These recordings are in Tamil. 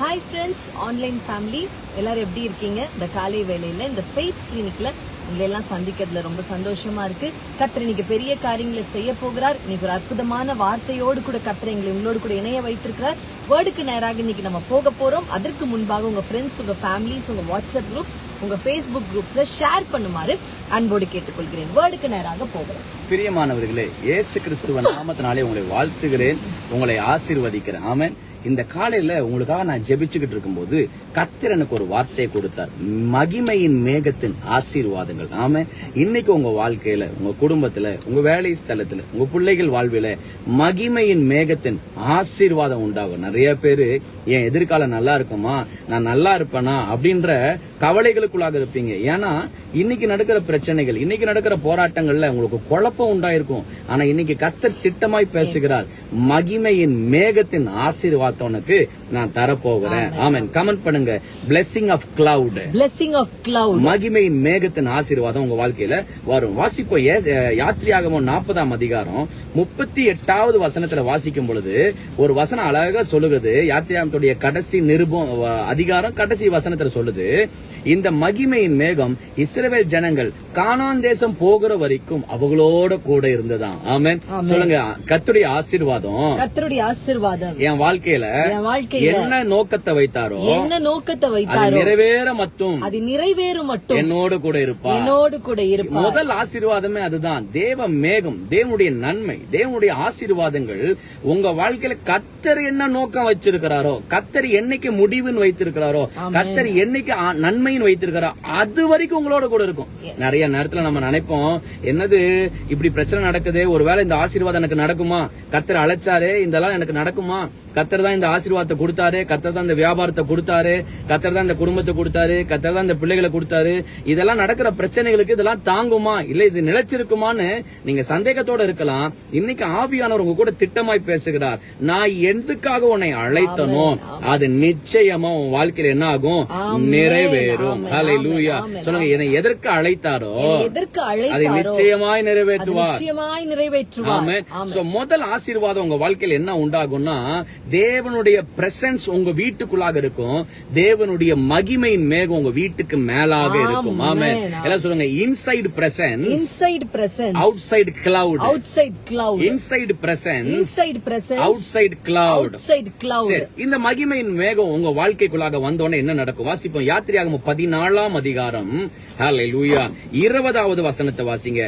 ஹாய் ஃப்ரெண்ட்ஸ் ஆன்லைன் ஃபேமிலி எல்லாரும் எப்படி இருக்கீங்க? இந்த காலை வேலையில் இந்த ஃபெய்த் கிளினிக்ல உங்களை எல்லாம் சந்திக்கிறதுல ரொம்ப சந்தோஷமா இருக்கு. கத்திர இன்னைக்கு பெரிய காரியங்களை செய்ய போகிறார். இன்னைக்கு ஒரு அற்புதமான வார்த்தையோடு கூட கத்திர எங்களை உங்களோடு கூட இணைய வைத்திருக்கிறார். வேர்டுக்கு நேராக இன்னைக்கு நம்ம போக போறோம். அதற்கு முன்பாக உங்க ஃப்ரெண்ட்ஸ் உங்க ஃபேமிலிஸ் உங்க வாட்ஸ்அப் குரூப்ஸ் உங்க ஃபேஸ்புக் குரூப்ஸ்ல ஷேர் பண்ணுமாறு அன்போடு கேட்டுக்கொள்கிறேன். வேர்டுக்கு நேராக போகிறோம் பிரியமானவர்களே இயேசு கிறிஸ்துவ நாமத்தினாலே உங்களை வாழ்த்துகிறேன். உங்களை ஆசீர்வதிக்கிறேன். ஆமேன். இந்த காலையில உங்களுக்காக நான் ஜெபிச்சுக்கிட்டு இருக்கும்போது கர்த்தர் எனக்கு ஒரு வார்த்தையை கொடுத்தார். மகிமையின் மேகத்தின் ஆசீர்வாதங்கள். ஆமா இன்னைக்கு உங்க வாழ்க்கையில உங்க குடும்பத்துல உங்க வேலை ஸ்தலத்துல உங்க பிள்ளைகள் வாழ்வில மகிமையின் மேகத்தின் ஆசீர்வாதம் உண்டாகும். நிறைய பேரு என் எதிர்காலம் நல்லா இருக்குமா? நான் நல்லா இருப்பேனா? அப்படின்ற கவலைகளுக்குள்ளாக இருப்பீங்க. ஏன்னா இன்னைக்கு நடக்கிற பிரச்சனைகள் இன்னைக்கு நடக்கிற போராட்டங்கள்ல உங்களுக்கு குழப்பம் உண்டாயிருக்கும். ஆனா இன்னைக்கு கத்தர் திட்டமாய் பேசுகிறார். மகிமையின் மேகத்தின் ஆசீர்வாதம் நான் தரப்போகிறேன். ஆமென். கமெண்ட் பண்ணுங்க. Blessing of cloud. Blessing of cloud. மகிமையின் மேகத்தின் ஆசீர்வாதம் உங்க வாழ்க்கையில வரும். வாசிப்போம் ஏ- யாத்திரியாகமம் நாற்பதாம் அதிகாரம் முப்பத்தி எட்டாவது வசனத்துல வாசிக்கும் பொழுது ஒரு வசனம் அழகா சொல்லுகிறது. யாத்திரியாகத்துடைய கடைசி நிருபம் அதிகாரம் கடைசி வசனத்துல சொல்லுது. இந்த மகிமையின் மேகம் இஸ்ரவேல் ஜனங்கள் கானான் தேசம் போகிற வரைக்கும் அவங்களோட கூட இருந்ததாம். ஆமென். சொல்லுங்க கத்துடைய ஆசீர்வாதம். கர்த்தருடைய ஆசீர்வாதம். என் வாழ்க்கையில என் வாழ்க்கையில என்ன நோக்கத்தை வைத்தாரோ என்ன நோக்கத்தை வைத்தாரோ நிறைவேற மட்டும் அது நிறைவேறும் மட்டும் என்னோடு கூட இருப்பா. என்னோடு கூட இருப்பார் முதல் ஆசீர்வாதமே அதுதான். தேவ மேகம் தேவனுடைய நன்மை தேவனுடைய ஆசீர்வாதங்கள். உங்க வாழ்க்கையில கத்தர் என்ன நோக்கம் வச்சிருக்கிறாரோ கத்தர் என்னைக்கு முடிவுன்னு வைத்திருக்கிறாரோ கத்தர் என்னைக்கு ஆ- நன்மைன்னு வைத்திருக்கிறாரோ அது வரைக்கும் உங்களோட கூட இருக்கும். நிறைய நேரத்துல நம்ம நினைப்போம் என்னது இப்படி பிரச்சனை நடக்குது ஒருவேளை இந்த ஆசீர்வாதம் எனக்கு நடக்குமா? கத்தர் அழைச்சாரு இதெல்லாம் எனக்கு நடக்குமா? கத்தர் தான் இந்த ஆசீர்வாதத்தை கொடுத்தாரு கத்தர் தான் இந்த வியாபாரத்தை கொடுத்தாரு கத்தர் தான் இந்த குடும்பத்தை கொடுத்தாரு கத்தர் தான் இந்த பிள்ளைகளை கொடுத்தாரு. இதெல்லாம் நடக்கிற பிரச்சனைகளுக்கு இதெல்லாம் தாங்குமா? இல்ல இது நிலைச்சிருக்குமான்னு நீங்க சந்தேகத்தோட இருக்கலாம். இன்னைக்கு ஆவியானவர் உங்க கூட திட்டமாய் பேசுகிறார். நான் எதுக்காக உன்னை அழைத்தனோ அது நிச்சயமா உன் வாழ்க்கையில என்ன ஆகும் நிறைவேறும். ஹalleluya. சொல்லுங்க என்னை எதற்கு அழைத்தாரோ எதற்கு அதை அழைத்தாரோ நிச்சயமாய் அது நிறைவேற்றுவார் நிச்சயமாய் நிறைவேற்றுவார். ஆமென். So, முதல் ஆசீர்வாதம் உங்க வாழ்க்கையில என்ன உண்டாகும்னா தேவனுடைய பிரசன்ஸ் உங்க வீட்டுக்குள்ளாக இருக்கும். தேவனுடைய மகிமையின் மேகம் உங்க வீட்டுக்கு மேலாக இருக்கும். ஆமென். எல்லாம் சொல்லுங்க inside presence inside presence outside cloud outside cloud inside presence inside presence outside cloud outside cloud சரி இந்த மகிமையின் மேகம் உங்க வாழ்க்கைக்குள்ளாக வந்தோடனே என்ன நடக்கும்? வாசிப்போம். யாத்திரையாகும் பதினாலாம் அதிகாரம். இருபதாவது வசனத்தை வாசிங்க.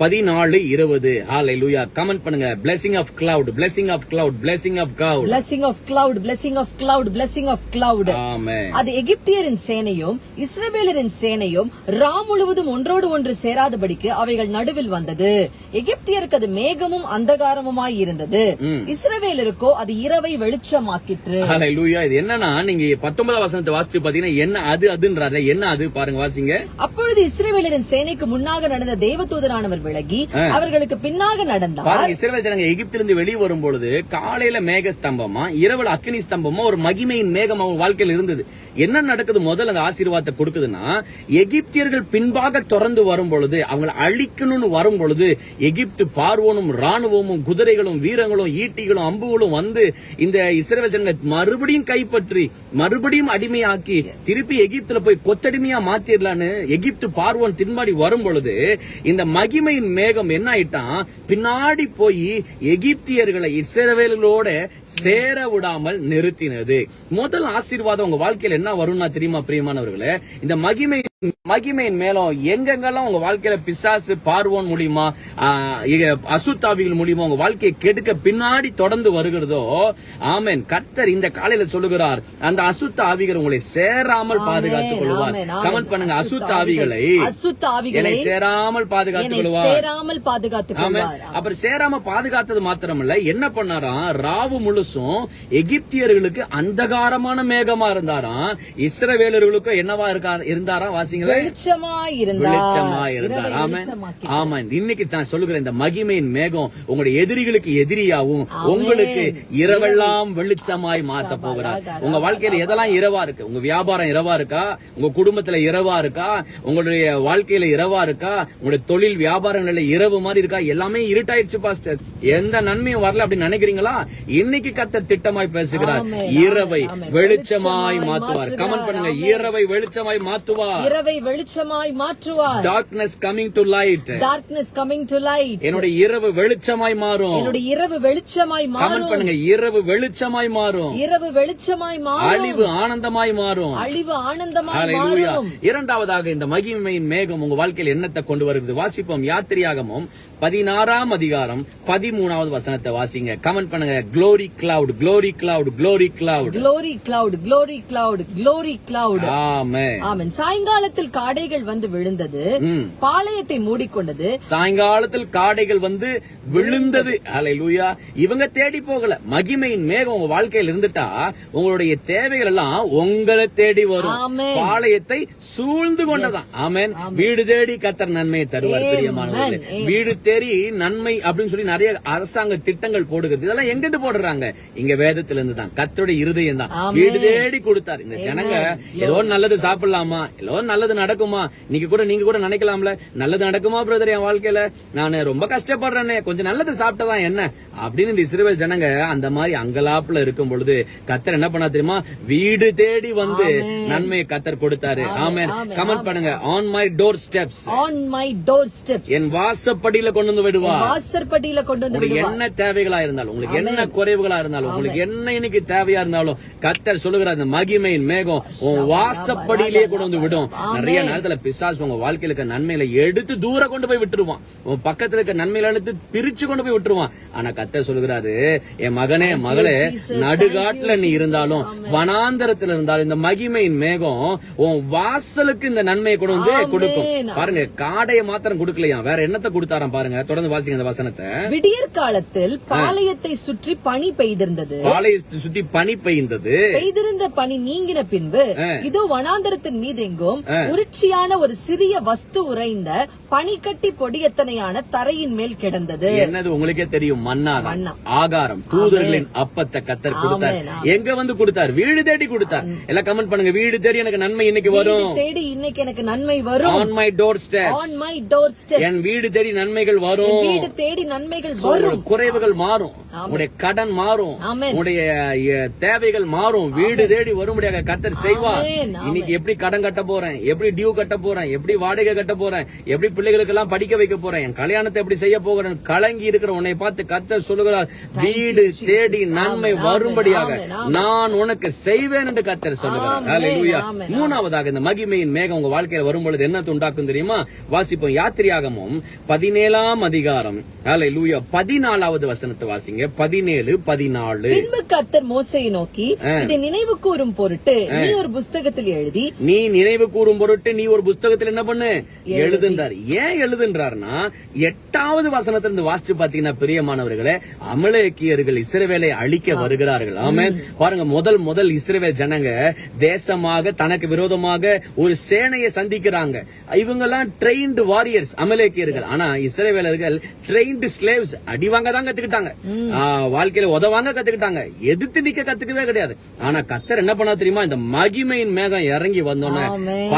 பதினாலு இருபது. ஹalleluya கமெண்ட் பண்ணுங்க. Blessing of cloud blessing of cloud blessing of cloud. Blessing of cloud blessing of cloud blessing of cloud. Amen அது எகிப்தியரின் சேனையும் இஸ்ரவேலரின் சேனையும் ரா முழுவதும் ஒன்றோடு ஒன்று சேராதபடிக்கு அவைகள் நடுவில் வந்தது. எகிப்தியருக்கு அது மேகமும் அந்தகாரமுமாய் இருந்தது. இஸ்ரவேலருக்கோ அது இரவை வெளிச்சமாக்கிற்று. ஹalleluya இது என்னன்னா நீங்க பத்தொன்பதாம் வசனத்தை வாசிச்சு பாத்தீங்கன்னா என்ன அது அதுன்றாரு என்ன அது? பாருங்க வாசிங்க. அப்பொழுது இஸ்ரவேலரின் சேனைக்கு முன்னாக நடந்த தேவதூதரானவர் விலகி அவர்களுக்கு பின்னாக நடந்தார். ஜனங்க எகிப்திலிருந்து வெளியே வரும் பொழுது காலையில மேக ஸ்தம்பமா இரவுல அக்னி ஸ்தம்பமா ஒரு மகிமையின் மேகம் அவங்க வாழ்க்கையில இருந்தது. என்ன நடக்குது? முதல்ல அந்த ஆசீர்வாதத்தை கொடுக்குதுன்னா எகிப்தியர்கள் பின்பாக தொடர்ந்து வரும் பொழுது அவங்களை அழிக்கணும்னு வரும் பொழுது எகிப்து பார்வோனும் ராணுவமும் குதிரைகளும் வீரங்களும் ஈட்டிகளும் அம்புகளும் வந்து இந்த இஸ்ரவேல் ஜனங்க மறுபடியும் கைப்பற்றி மறுபடியும் அடிமையாக்கி திருப்பி எகிப்துல போய் கொத்தடிமையா மாத்திரலான்னு எகிப்து பார்வோன் தின்பாடி வரும் பொழுது இந்த மகிமையின் மேகம் என்ன ஆயிட்டான் பின்னாடி போய் எகிப்தியர்களை இஸ்ரவேலோட சேர விடாமல் நிறுத்தினது. முதல் ஆசீர்வாதம் உங்க வாழ்க்கையில் என்ன வரும்னா தெரியுமா பிரியமானவர்களே? இந்த மகிமை மகிமையின் மேலும் எங்கெங்கெல்லாம் உங்க வாழ்க்கையில பிசாசு பார்வோன் மூலியமா அசுத்தாவிகள் மூலியமா உங்க வாழ்க்கையை கெடுக்க பின்னாடி தொடர்ந்து வருகிறதோ ஆமென். கத்தர் இந்த காலையில சொல்லுகிறார் அந்த அசுத்த ஆவிகள் உங்களை சேராமல் பாதுகாத்துக் கொள்வார். கமெண்ட் பண்ணுங்க அசுத்த ஆவிகளை அசுத்த ஆவிகளை சேராமல் பாதுகாத்துக் கொள்வார். சேராமல். கொள்வார்? அப்புறம் சேராம பாதுகாத்தது மாத்திரமல்ல என்ன பண்ணாராம்? ராவு முழுசும் எகிப்தியர்களுக்கு அந்தகாரமான மேகமா இருந்தாராம். இஸ்ரவேலர்களுக்கும் என்னவா இருக்கா இருந்தாராம்? வாசிங்க வாசிங்களே இருந்தார் இருந்தார் ஆமா இன்னைக்கு நான் சொல்லுகிறேன் இந்த மகிமையின் மேகம் உங்களுடைய எதிரிகளுக்கு எதிரியாவும் உங்களுக்கு இரவெல்லாம் வெளிச்சமாய் மாத்த போகிறார். உங்க வாழ்க்கையில எதெல்லாம் இரவா இருக்கு? உங்க வியாபாரம் இரவா இருக்கா? உங்க குடும்பத்துல இரவா இருக்கா? உங்களுடைய வாழ்க்கையில இரவா இருக்கா? உங்களுடைய தொழில் வியாபாரங்கள்ல இரவு மாதிரி இருக்கா? எல்லாமே இருட்டாயிருச்சு பாஸ்டர். எந்த நன்மையும் வரல அப்படின்னு நினைக்கிறீங்களா? இன்னைக்கு கத்தர் திட்டமாய் பேசுகிறார். இரவை. வெளிச்சமாய் மாத்துவார் கமெண்ட். பண்ணுங்க. இரவை வெளிச்சமாய் மாத்துவார் இரவை வெளிச்சமாய் மாற்றுவார். Darkness coming to light darkness coming to light என்னுடைய இரவு வெளிச்சமாய் மாறும். என்னுடைய இரவு வெளிச்சமாய் மாறும். பண்ணுங்க இரவு வெளிச்சமாய் மாறும். இரவு வெளிச்சமாய் மாறும். அழிவு ஆனந்தமாய் மாறும். அழிவு ஆனந்தமாய். மாறும். இரண்டாவதாக இந்த மகிமையின் மேகம் உங்க வாழ்க்கையில் என்னத்தை கொண்டு வருகிறது? வாசிப்போம் யாத்திரையாகமும் பதினாறாம் அதிகாரம் பதிமூணாவது வசனத்தை வாசிங்க. கமெண்ட் பண்ணுங்க glory cloud glory cloud glory cloud glory cloud glory cloud glory cloud. ஆமே ஆமென் சாயங்காலத்தில் காடைகள் வந்து விழுந்தது. பாளையத்தை மூடிக்கொண்டது. சாயங்காலத்தில் காடைகள் வந்து விழுந்தது. அலையிலூயா இவங்க தேடி போகல. மகிமையின் மேகம் உங்க வாழ்க்கையில் இருந்துட்டா உங்களுடைய தேவைகள் எல்லாம் உங்களை தேடி வரும். பாளையத்தை சூழ்ந்து கொண்டதான். ஆமென். வீடு தேடி கத்தர் நன்மையை தருவார். பிரியமானவர்களே. வீடு தேடி நன்மை அப்படின்னு சொல்லி நிறைய அரசாங்க திட்டங்கள் போடுகிறது. இதெல்லாம் எங்க இருந்து போடுறாங்க? இங்க வேதத்துல இருந்து தான் கத்தருடைய இருதயம் தான். வீடு தேடி கொடுத்தார். இந்த ஜனங்க ஏதோ நல்லது சாப்பிடலாமா? ஏதோ நல்லது நடக்குமா? நீங்க கூட நீங்க கூட நினைக்கலாம்ல. நல்லது நடக்குமா பிரதர் என் வாழ்க்கையில? நான் ரொம்ப கஷ்டப்படுறேனே. கொஞ்சம் நல்லது சாப்பிட்டதான் என்ன? அப்படின்னு இந்த இஸ்ரேல் ஜனங்க அந்த மாதிரி அங்கலாப்புல இருக்கும் பொழுது கத்தர் என்ன பண்ணா தெரியுமா? வீடு தேடி வந்து நன்மையை கத்தர் கொடுத்தாரு. Amen. கமெண்ட் பண்ணுங்க on my doorsteps on my doorsteps. என் வாசப்படியில கொண்டு வந்து விடுவா. வாசற்படியில கொண்டு வந்து உங்களுக்கு என்ன தேவைகளா இருந்தாலும் உங்களுக்கு என்ன குறைவுகளா இருந்தாலும் உங்களுக்கு என்ன இன்னைக்கு தேவையா இருந்தாலும் கத்தர் சொல்லுகிற அந்த மகிமையின் மேகம் உன் வாசப்படியிலேயே கொண்டு வந்து விடும். நிறைய நேரத்துல பிசாசு உங்க வாழ்க்கையில இருக்க நன்மைகளை எடுத்து தூர கொண்டு போய் விட்டுருவான். உன் பக்கத்துல இருக்க நன்மைகளை எடுத்து பிரிச்சு கொண்டு போய் விட்டுருவான். ஆனா கத்தர் சொல்லுகிறாரு என் மகனே மகளே. நடுகாட்டுல நீ. இருந்தாலும் வனாந்தரத்துல இருந்தாலும் இந்த மகிமையின் மேகம் உன் வாசலுக்கு இந்த நன்மையை கொண்டு வந்து. கொடுக்கும். பாருங்க காடையை மாத்திரம் கொடுக்கலையா? வேற என்னத்தை கொடுத்தாராம் பாருங்க தொடர்ந்து வாசிங்க அந்த வசனத்தை. விடியற் காலத்தில் பாளையத்தை சுற்றி பனி பெய்திருந்தது. பாளையத்தை சுத்தி பனி பெய்ந்தது. பெய்திருந்த பனி நீங்கின பின்பு இதோ வனாந்தரத்தின் மீதெங்கும் உருட்சியான ஒரு சிறிய வஸ்து உறைந்த பனிக்கட்டி பொடியத்தனையான தரையின் மேல் கிடந்தது. என்னது உங்களுக்கே தெரியும்? மன்னாதான் மன்னா. ஆகாரம். தூதர்களின் அப்பத்தை கத்தர் கொடுத்தார். எங்க வந்து கொடுத்தார்? வீடு தேடி கொடுத்தார். எல்லாம் கமெண்ட் பண்ணுங்க. வீடு தேடி எனக்கு நன்மை இன்னைக்கு வரும். தேடி இன்னைக்கு எனக்கு நன்மை வரும். On my doorstep on my door என் வீடு தேடி நன்மைகள் வரும். வீடு தேடி நன்மைகள் வரும். குறைவுகள் மாறும். உங்களுடைய கடன் மாறும். அஹ், தேவைகள் மாறும். வீடு தேடி வரும்படியாக கத்தர் செய்வார். இன்னைக்கு எப்படி கடன் கட்ட போறேன்? எப்படி டியூ கட்ட போறேன்? எப்படி வாடகை கட்ட போறேன்? எப்படி பிள்ளைகளுக்கு எல்லாம் படிக்க வைக்க போறேன்? என் கல்யாணத்தை எப்படி செய்ய போகிறேன்? கலங்கி இருக்கிற உன்னை பார்த்து கத்தர் சொல்லுகிறார் வீடு தேடி நன்மை வரும்படியாக. நான் உனக்கு செய்வேன் என்று கத்தர் சொல்லுகிறார். மூணாவதாக இந்த மகிமையின் மேகம் உங்க வாழ்க்கையில வரும்பொழுது என்ன உண்டாக்கும் தெரியுமா? வாசிப்போம் யாத்திரையாகமும் பதினேழாம் அதிகாரம். ஹalleluya பதினாலாவது வசனத்தை வாசிங்க. பதினேழு பதினாலு. பின்பு கர்த்தர் மோசையை நோக்கி இதை நினைவு கூறும் பொருட்டு நீ ஒரு புஸ்தகத்தில் எழுதி நீ நினைவு கூறும் பொருட்டு நீ ஒரு புஸ்தகத்தில் என்ன பண்ணு? எழுதுன்றார். ஏன் எழுதுன்றார்னா எட்டாவது வசனத்திலிருந்து வாசிச்சு பாத்தீங்கன்னா பிரியமானவர்களே அமலேக்கியர்கள் இஸ்ரவேலை அழிக்க வருகிறார்கள். ஆமென். பாருங்க முதல் முதல் இஸ்ரவேல் ஜனங்க தேசமாக தனக்கு விரோதமாக ஒரு சேனையை சந்திக்கிறாங்க. இவங்க எல்லாம் ட்ரெயின்டு வாரியர்ஸ் அமலேக்கியர்கள் ஆனா இஸ்ரவேலர்கள் ட்ரெயின்டு ஸ்லேவ்ஸ் அடி வாங்க தான் கத்துக்கிட்டாங்க. வாழ்க்கையில உதவாங்க கத்துக்கிட்டாங்க. எதிர்த்து நிக்க கத்துக்கவே கிடையாது. ஆனா கத்தர் என்ன பண்ணா தெரியுமா? இந்த மகிமையின் மேகம் இறங்கி வந்தோன்னே.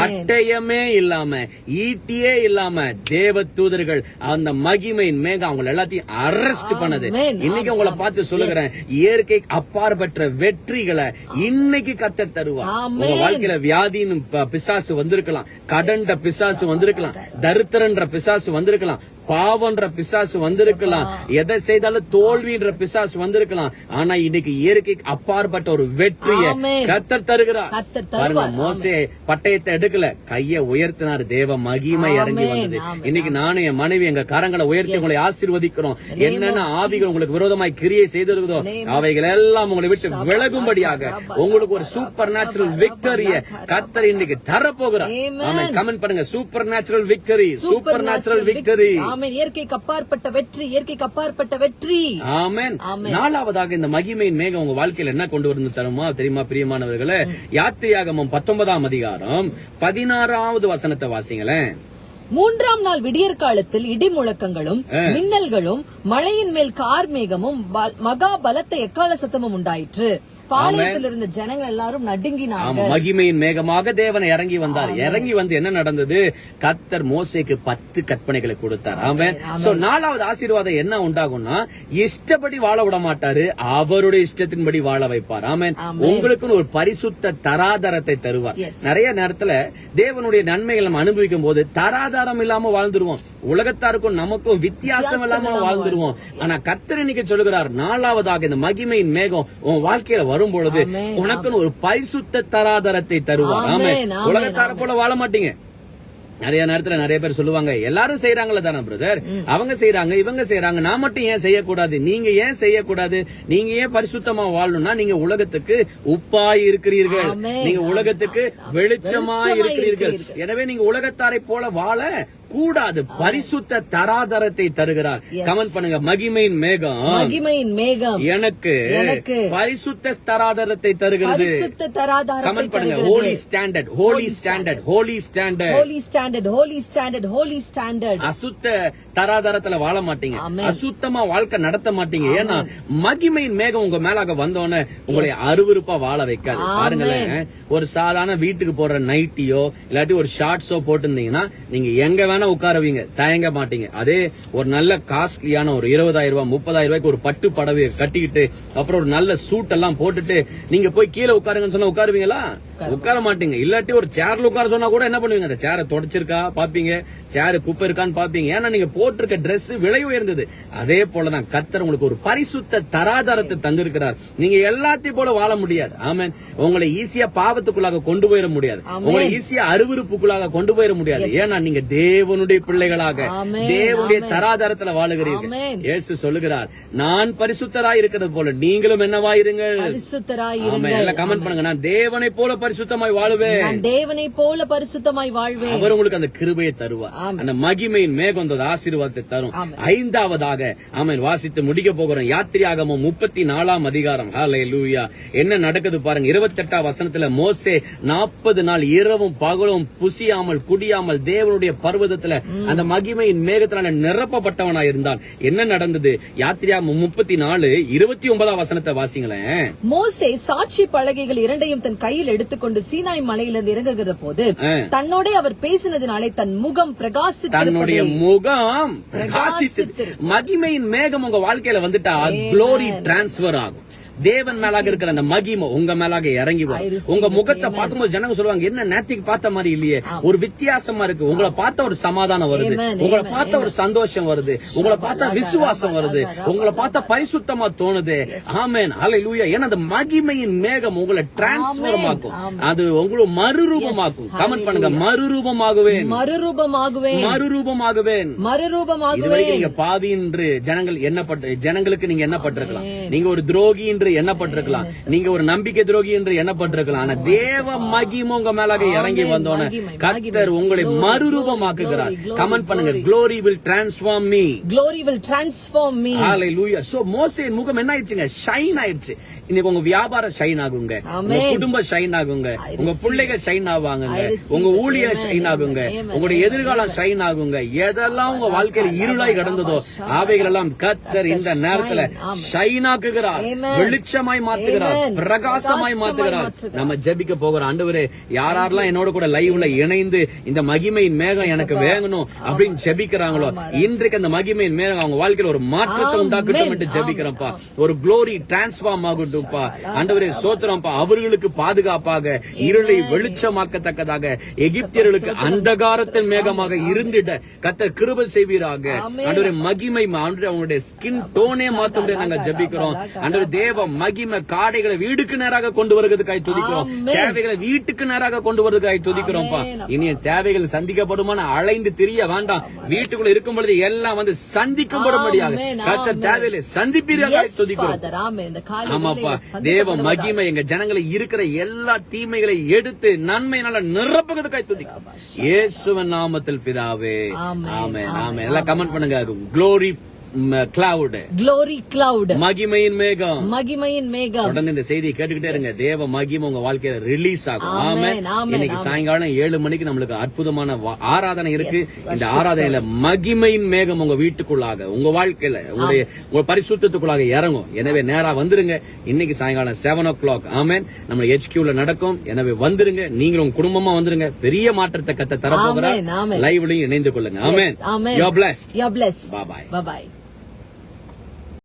பட்டயமே இல்லாம ஈட்டியே இல்லாம தேவ தூதர்கள் அந்த மகிமையின் மேகம் அவங்க எல்லாத்தையும் அரெஸ்ட் பண்ணது. இன்னைக்கு உங்களை பார்த்து சொல்லுகிறேன் இயற்கை அப்பாற்பட்ட வெற்றிகளை இன்னைக்கு கத்த தருவா. உங்க வாழ்க்கையில வியாதின்னு பிசாசு வந்திருக்கலாம். கடன்ட பிசாசு வந்திருக்கலாம். தரித்திரன்ற பிசாசு வந்திருக்கலாம். பாவன்ற பிசாசு வந்திருக்கலாம். எதை செய்தாலும் தோல்வின்ற பிசாசு வந்திருக்கலாம். ஆனா இன்னைக்கு இயற்கைக்கு அப்பாற்பட்ட ஒரு வெற்றியை. கத்தர் தருகிறார். பாருங்க. மோசே பட்டயத்தை எடுக்கல. கைய உயர்த்தினார். தேவ மகிமை இறங்கி வந்தது. இன்னைக்கு நானும் என் மனைவி எங்க கரங்களை உயர்த்தி உங்களை ஆசீர்வதிக்கிறோம். என்னென்ன ஆவிகள் உங்களுக்கு விரோதமாய் கிரியை செய்திருக்குதோ அவைகள் எல்லாம் உங்களை விட்டு விலகும்படியாக உங்களுக்கு ஒரு சூப்பர் நேச்சுரல் விக்டரிய கத்தர் இன்னைக்கு தரப்போகிறார். கமெண்ட் பண்ணுங்க. Supernatural victory supernatural victory amen. இயற்கைக்கு அப்பாற்பட்ட வெற்றி இயற்கைக்கு அப்பாற்பட்ட வெற்றி. ஆமென். நாலாவதாக இந்த மகிமையின் மேகம் உங்க வாழ்க்கையில என்ன கொண்டு வந்து தருமா தெரியுமா பிரியமானவர்களே? யாத்திரையாகமம் பத்தொன்பதாம் அதிகாரம் பதினாறாவது வசனத்தை வாசிங்களேன். மூன்றாம் நாள் விடியற் காலத்தில் இடி முழக்கங்களும் மின்னல்களும் மழையின் மேல் கார் மேகமும் மகா பலத்த எக்கால சத்தமும் உண்டாயிற்று. பாளையத்தில் இருந்த ஜனங்கள் எல்லாரும் நடுங்கினாங்க ஆமா மகிமையின் மேகமாக தேவன் இறங்கி வந்தார். இறங்கி வந்து என்ன நடந்தது? கத்தர் மோசேக்கு பத்து கற்பனைகளை கொடுத்தார். ஆமென். சோ நாலாவது ஆசீர்வாதம் என்ன உண்டாகும்னா இஷ்டப்படி வாழ விட மாட்டாரு. அவருடைய இஷ்டத்தின்படி வாழ வைப்பார். ஆமென். உங்களுக்குன்னு ஒரு பரிசுத்த தராதரத்தை தருவார். நிறைய நேரத்துல தேவனுடைய நன்மைகள் நம்ம அனுபவிக்கும் போது தராதாரம் இல்லாம வாழ்ந்துருவோம். உலகத்தாருக்கும் நமக்கும் வித்தியாசம் இல்லாம வாழ்ந்துருவோம். ஆனா கத்தர் இன்னைக்கு சொல்லுகிறார் நாலாவதாக இந்த மகிமையின் மேகம் உன் வாழ்க்கையில வரும் பொழுது. உனக்குன்னு ஒரு பரிசுத்த தராதரத்தை தருவார். ஆமென், உலகத்தார போல வாழ மாட்டீங்க. நிறைய நேரத்துல நிறைய பேர் சொல்லுவாங்க எல்லாரும் செய்யறாங்களே தானே பிரதர் அவங்க செய்யறாங்க இவங்க செய்யறாங்க நான் மட்டும் ஏன் செய்யக்கூடாது? நீங்க ஏன் செய்யக்கூடாது? நீங்க ஏன் பரிசுத்தமா வாழணும்னா நீங்க உலகத்துக்கு உப்பாய் இருக்கிறீர்கள். நீங்க உலகத்துக்கு வெளிச்சமா இருக்கிறீர்கள். எனவே நீங்க உலகத்தாரை போல வாழ கூடாது. பரிசுத்த தராதரத்தை தருகிறார். கமெண்ட் பண்ணுங்க. மகிமையின் மேகம். மகிமையின் மேகம். எனக்கு எனக்கு பரிசுத்த தராதரத்தை தருகிறது. கமெண்ட் பண்ணுங்க. Holy standard holy standard holy standard holy standard holy standard holy standard அசுத்த தராதரத்துல வாழ மாட்டீங்க. அசுத்தமா வாழ்க்கை நடத்த மாட்டீங்க. ஏன்னா மகிமையின் மேகம் உங்க மேலாக வந்தோடனே உங்களை அருவருப்பா வாழ வைக்காது. பாருங்களேன் ஒரு சாதாரண வீட்டுக்கு போடுற நைட்டியோ இல்லாட்டி ஒரு ஷார்ட்ஸோ போட்டிருந்தீங்கன்னா நீங்க எங்க வேணா உட்காரவீங்க. தயங்க மாட்டீங்க. அதே ஒரு நல்ல காஸ்ட்லியான ஒரு இருபதாயிரம் ரூபாய் முப்பதாயிரம் ரூபாய்க்கு ஒரு பட்டு படவை கட்டிக்கிட்டு அப்புறம் ஒரு நல்ல சூட் எல்லாம் போட்டுட்டு நீங்க போய் கீழே உட்காருங்கன்னு சொன்னா உட்காருவீங்களா? உட்கார மாட்டீங்க. இல்லாட்டி ஒரு சேர்ல உட்கார சொன்னா கூட என்ன பண்ணுவீங்க? அந்த சேரை தொடச்சிருக்கா? பாப்பீங்க. சேர் குப்பை இருக்கான்னு பாப்பீங்க. ஏன்னா நீங்க போட்டிருக்க Dress விலை உயர்ந்தது. அதே போலதான் கத்தர் உங்களுக்கு ஒரு பரிசுத்த தராதரத்தை தந்திருக்கிறார். நீங்க எல்லாத்தையும் போல வாழ முடியாது. ஆமென். உங்களை ஈஸியா பாவத்துக்குள்ளாக கொண்டு போயிட முடியாது. உங்களை ஈஸியா அருவருப்புக்குள்ளாக கொண்டு போயிட முடியாது. ஏன்னா நீங்க தேவனுடைய பிள்ளைகளாக தேவனுடைய தராதரத்துல வாழுகிறீர்கள். இயேசு சொல்லுகிறார் நான் பரிசுத்தராய் இருக்கிறது போல நீங்களும் என்னவாயிருங்கள்? இருங்கள் எல்லாம் கமெண்ட் பண்ணுங்க. நான் தேவனை போல பரிசுத்தமாய் வாழுவேன். நான் தேவனை போல பரிசுத்தமாய் வாழ்வேன். அவர் உங்களுக்கு அந்த கிருபையை தருவார். அந்த மகிமையின் மேகம் அந்த ஆசீர்வாதத்தை தரும். ஐந்தாவதாக ஆமென் வாசித்து முடிக்க போகிறோம் யாத்திரையாகமம் முப்பத்தி நாலாம் அதிகாரம் என்ன நடக்குது பாருங்க. இருபத்தெட்டாம் வசனத்துல மோசே நாற்பது நாள் இரவும் பகலும் புசியாமல் குடியாமல் தேவனுடைய பர்வதத்துல அந்த மகிமையின் மேகத்தினால நிரப்பப்பட்டவனா இருந்தான். என்ன நடந்தது? யாத்திரையாகமம் முப்பத்தி நாலு இருபத்தி ஒன்பதாம் வசனத்தை வாசிங்களேன். மோசே சாட்சி பலகைகள் இரண்டையும் தன் கையில் எடுத்துக்கொண்டு சீனாய் மலையிலிருந்து இறங்குகிற போது தன்னோட அவர் பேசினதினாலே தன் முகம் தன்னுடைய பிரகாசித்திருப்பதை முகம் பிரகாசித்தது மகிமையின் மேகம் உங்க வாழ்க்கையில வந்துட்டா க்ளோரி டிரான்ஸ்பர் ஆகும். தேவன் மேலாக இருக்கிற அந்த மகிமை உங்க மேலாக இறங்கி வரும். உங்க. முகத்தை பார்க்கும்போது ஜனங்க சொல்லுவாங்க என்ன நேத்திக்கு பார்த்த மாதிரி இல்லையே? ஒரு வித்தியாசமா இருக்கு. உங்களை பார்த்த ஒரு சமாதானம் வருது. உங்களை பார்த்த ஒரு சந்தோஷம் வருது. உங்களை பார்த்தா விசுவாசம் வருது. உங்களை பார்த்தா பரிசுத்தமா தோணுது. ஆமென். ஹalleluya ஏன்னா அந்த மகிமையின் மேகம் உங்களை டிரான்ஸ்ஃபார்ம் ஆக்கும் அது உங்களை மறுரூபமாக்கும். கமெண்ட் பண்ணுங்க. மறுரூபமாகுவேன். மறுரூபமாகுவேன். மறுரூபமாகுவேன். மறுரூபமாகுவேன். இதுவரைக்கும் நீங்க பாவி என்று ஜனங்கள் எண்ணப்பட்ட ஜனங்களுக்கு நீங்க எண்ணப்பட்டிருக்கலாம் நீங்க ஒரு துரோகி என்று எண்ணப்பட்டிருக்கலாம். நீங்க ஒரு நம்பிக்கை துரோகி என்று எண்ணப்பட்டிருக்கலாம். ஆனா தேவ மகிமை உங்க மேலாக இறங்கி வந்தோன்னே கர்த்தர் உங்களை மறுரூபமாக்குகிறார். கமெண்ட் பண்ணுங்க. Glory will transform me glory will transform me. Hallelujah so மோசேயின் முகம் என்ன ஆயிடுச்சுங்க? ஷைன் ஆயிடுச்சு. இன்னைக்கு உங்க வியாபாரம் ஷைன் ஆகுங்க. உங்க குடும்பம் ஷைன் ஆகுங்க. உங்க பிள்ளைகள் ஷைன் ஆவாங்கங்க. உங்க ஊழியர் ஷைன் ஆகுங்க. உங்களுடைய எதிர்காலம் ஷைன் ஆகுங்க. எதெல்லாம் உங்க வாழ்க்கையில இருளாய் கடந்ததோ அவைகள் எல்லாம் கத்தர் இந்த நேரத்துல ஷைன் ஆக்குகிறார். வெளிச்சமாய் மாத்துகிறார். பிரகாசமாய் மாத்துகிறார். நம்ம ஜெபிக்க போகிறோம் ஆண்டவரே யாரெல்லாம் என்னோட கூட லைவ்ல இணைந்து இந்த மகிமையின் மேகம் எனக்கு வேங்கணும் அப்படின்னு ஜெபிக்கிறாங்களோ இன்றைக்கு அந்த மகிமையின் மேகம் அவங்க வாழ்க்கையில ஒரு மாற்றத்தை உண்டாக்கட்டும் என்று ஜெபிக்கிறோம்ப்பா ஒரு க்ளோரி டிரான்ஸ்ஃபார்ம் ஆகட்டும்ப்பா. ஆண்டவரே சோத்திரம்ப்பா. அவர்களுக்கு பாதுகாப்பாக இருளை வெளிச்சமாக்கத்தக்கதாக எகிப்தியர்களுக்கு அந்தகாரத்தின் மேகமாக இருந்திட கத்தர் கிருபை செய்வீராக. ஆண்டவரே மகிமை ஆண்டவரே அவங்களுடைய ஸ்கின் டோனே மாத்த முடியாது நாங்க ஜெபிக்கிறோம். ஆண்டவரே தேவ மகிமை காடைகளை வீடுக்கு நேராக கொண்டு வருகிறதுக்காய் துதிக்கிறோம். தேவைகளை வீட்டுக்கு நேராக கொண்டு வருவதற்காய் துதிக்கிறோம்ப்பா ஆமென். இனி என் தேவைகள் சந்திக்கப்படுமான அலைந்து திரிய வேண்டாம். வீட்டுக்குள்ள இருக்கும் பொழுது எல்லாம் வந்து சந்திக்கப்படும்படியாக ஆமென். தேவையில சந்திப்பீர்கள் Yes, துதிக்கிறோம். ஆமாப்பா. தேவ. மகிமை எங்க ஜனங்களை இருக்கிற எல்லா தீமைகளை எடுத்து நன்மையினால நிரப்புகிறதுக்காய் துதிக்கிறோம். இயேசுவின் நாமத்தில் பிதாவே. ஆமென், ஆமென் எல்லாம் கமெண்ட் பண்ணுங்க. Glory cloud Glory cloud. மகிமையின் மேகம். மகிமையின் மேகம். தொடர்ந்து இந்த செய்தியை கேட்டுக்கிட்டே இருங்க. தேவ மகிமை உங்க வாழ்க்கையில ரிலீஸ் ஆகும். ஆமென், இன்னைக்கு. சாயங்காலம் ஏழு மணிக்கு நம்மளுக்கு அற்புதமான ஆராதனை இருக்கு. இந்த ஆராதனையில மகிமையின் மேகம் உங்க வீட்டுக்குள்ளாக உங்க வாழ்க்கையில உங்களுடைய உங்க பரிசுத்தத்துக்குள்ளாக இறங்கும். எனவே நேரா வந்துருங்க. இன்னைக்கு சாயங்காலம் செவன் ஓ கிளாக் ஆமென். நம்ம ஹெச்கியூல நடக்கும். எனவே வந்துருங்க. நீங்களும் உங்க குடும்பமா வந்துருங்க. பெரிய மாற்றத்தை கத்த ஆமென். லைவ்லயும் இணைந்து கொள்ளுங்க. Amen. You blessed You're blessed. Bye-bye. Bye-bye.